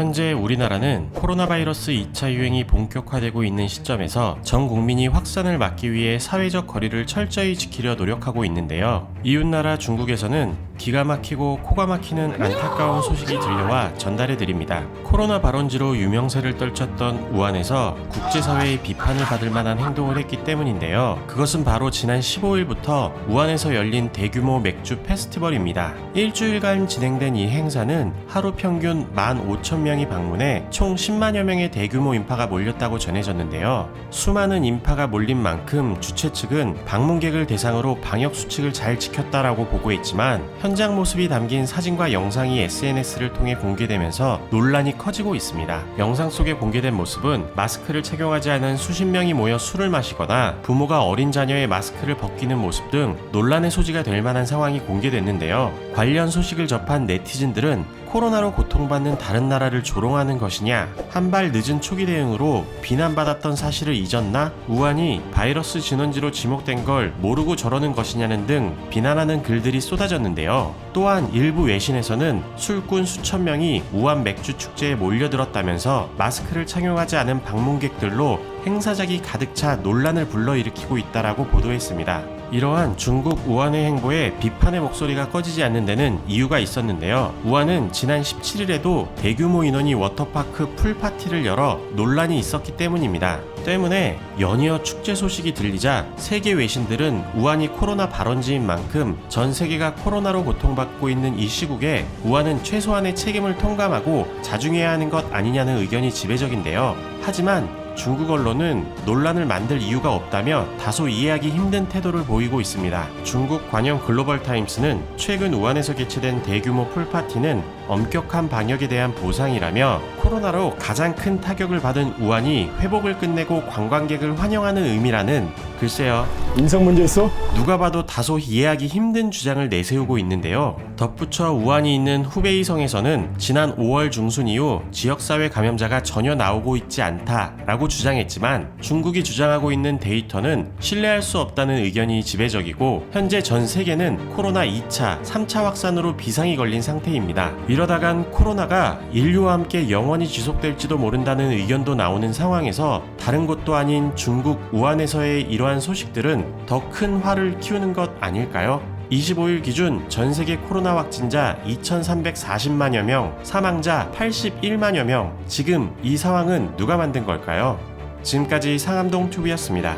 현재 우리나라는 코로나 바이러스 2차 유행이 본격화되고 있는 시점에서 전 국민이 확산을 막기 위해 사회적 거리를 철저히 지키려 노력하고 있는데요. 이웃나라 중국에서는 기가 막히고 코가 막히는 안타까운 소식이 들려와 전달해 드립니다. 코로나 발원지로 유명세를 떨쳤던 우한에서 국제사회의 비판을 받을 만한 행동을 했기 때문인데요. 그것은 바로 지난 15일부터 우한에서 열린 대규모 맥주 페스티벌입니다. 일주일간 진행된 이 행사는 하루 평균 15,000명이 방문해 총 10만여 명의 대규모 인파가 몰렸다고 전해졌는데요. 수많은 인파가 몰린 만큼 주최 측은 방문객을 대상으로 방역 수칙을 잘 지켰다라고 보고했지만 현장 모습이 담긴 사진과 영상이 SNS를 통해 공개되면서 논란이 커지고 있습니다. 영상 속에 공개된 모습은 마스크를 착용하지 않은 수십 명이 모여 술을 마시거나 부모가 어린 자녀의 마스크를 벗기는 모습 등 논란의 소지가 될 만한 상황이 공개됐는데요. 관련 소식을 접한 네티즌들은 코로나로 고통받는 다른 나라를 조롱하는 것이냐, 한 발 늦은 초기 대응으로 비난받았던 사실을 잊었나, 우한이 바이러스 진원지로 지목된 걸 모르고 저러는 것이냐는 등 비난하는 글들이 쏟아졌 또한 일부 외신에서는 술꾼 수천 명이 우한 맥주 축제에 몰려들었다면서 마스크를 착용하지 않은 방문객들로 행사장이 가득 차 논란을 불러일으키고 있다라고 보도했습니다. 이러한 중국 우한의 행보에 비판의 목소리가 꺼지지 않는 데는 이유가 있었는데요. 우한은 지난 17일에도 대규모 인원이 워터파크 풀파티를 열어 논란이 있었기 때문입니다. 때문에 연이어 축제 소식이 들리자 세계 외신들은 우한이 코로나 발원지인 만큼 전 세계가 코로나로 고통받고 있는 이 시국에 우한은 최소한의 책임을 통감하고 자중해야 하는 것 아니냐는 의견이 지배적인데요. 하지만 중국 언론은 논란을 만들 이유가 없다며 다소 이해하기 힘든 태도를 보이고 있습니다. 중국 관영 글로벌 타임스는 최근 우한에서 개최된 대규모 풀파티는 엄격한 방역에 대한 보상이라며 코로나로 가장 큰 타격을 받은 우한이 회복을 끝내고 관광객을 환영하는 의미라는 글쎄요 인성 문제 있어? 누가 봐도 다소 이해하기 힘든 주장을 내세우고 있는데요. 덧붙여 우한이 있는 후베이성에서는 지난 5월 중순 이후 지역사회 감염자가 전혀 나오고 있지 않다라고 주장했지만 중국이 주장하고 있는 데이터는 신뢰할 수 없다는 의견이 지배적이고 현재 전 세계는 코로나 2차, 3차 확산으로 비상이 걸린 상태입니다. 이러다간 코로나가 인류와 함께 영원히 지속될지도 모른다는 의견도 나오는 상황에서 다른 곳도 아닌 중국 우한에서의 이러한 소식들은 더 큰 화를 키우는 것 아닐까요? 25일 기준 전 세계 코로나 확진자 2,340만여 명, 사망자 81만여 명. 지금 이 상황은 누가 만든 걸까요? 지금까지 상암동 튜브였습니다.